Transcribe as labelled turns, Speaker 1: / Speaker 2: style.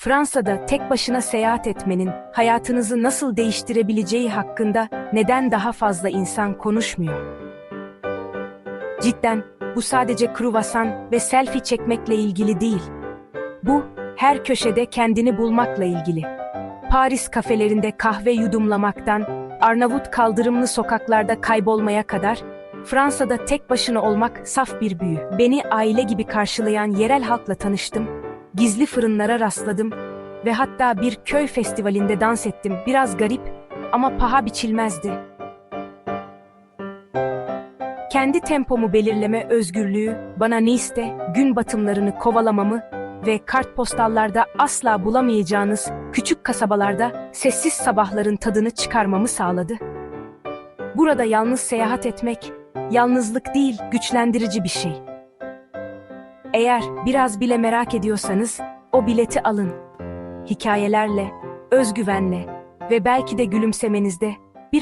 Speaker 1: Fransa'da tek başına seyahat etmenin hayatınızı nasıl değiştirebileceği hakkında neden daha fazla insan konuşmuyor? Cidden bu sadece kruvasan ve selfie çekmekle ilgili değil. Bu her köşede kendini bulmakla ilgili. Paris kafelerinde kahve yudumlamaktan, Arnavut kaldırımlı sokaklarda kaybolmaya kadar Fransa'da tek başına olmak saf bir büyü. Beni aile gibi karşılayan yerel halkla tanıştım, gizli fırınlara rastladım ve hatta bir köy festivalinde dans ettim. Biraz garip ama paha biçilmezdi. Kendi tempomu belirleme özgürlüğü bana Nice'de gün batımlarını kovalamamı ve kartpostallarda asla bulamayacağınız küçük kasabalarda sessiz sabahların tadını çıkarmamı sağladı. Burada yalnız seyahat etmek, yalnızlık değil güçlendirici bir şey. Eğer biraz bile merak ediyorsanız o bileti alın. Hikayelerle, özgüvenle ve belki de gülümsemenizde